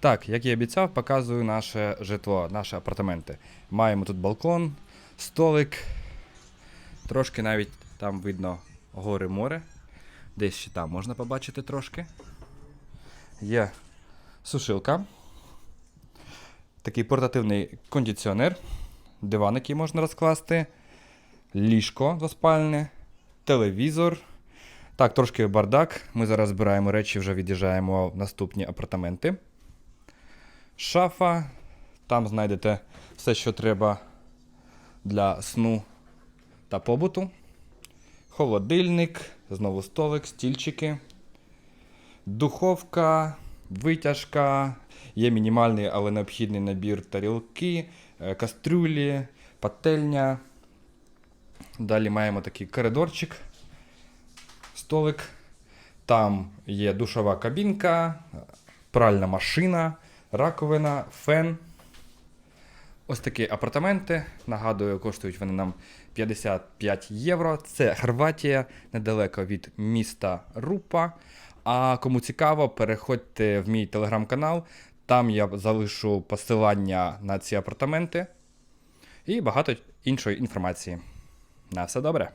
Так, як і обіцяв, показую наше житло, наші апартаменти. Маємо тут балкон, столик. Трошки навіть там видно гори море. Десь ще там можна побачити трошки. Є сушилка. Такий портативний кондиціонер, диван, який можна розкласти, ліжко двоспальне, телевізор. Так, трошки бардак. Ми зараз збираємо речі, вже від'їжджаємо в наступні апартаменти. Шафа. Там знайдете все, що треба для сну та побуту. Холодильник, знову столик, стільчики. Духовка, витяжка, є мінімальний, але необхідний набір тарілки, е, кастрюлі, пательня. Далі маємо такий коридорчик, столик. Там є душова кабінка, пральна машина, раковина, фен. Ось такі апартаменти. Нагадую, коштують вони нам 55 євро. Це Хорватія, недалеко від міста Рупа. А кому цікаво, переходьте в мій телеграм-канал. Там я залишу посилання на ці апартаменти і багато іншої інформації. На все добре.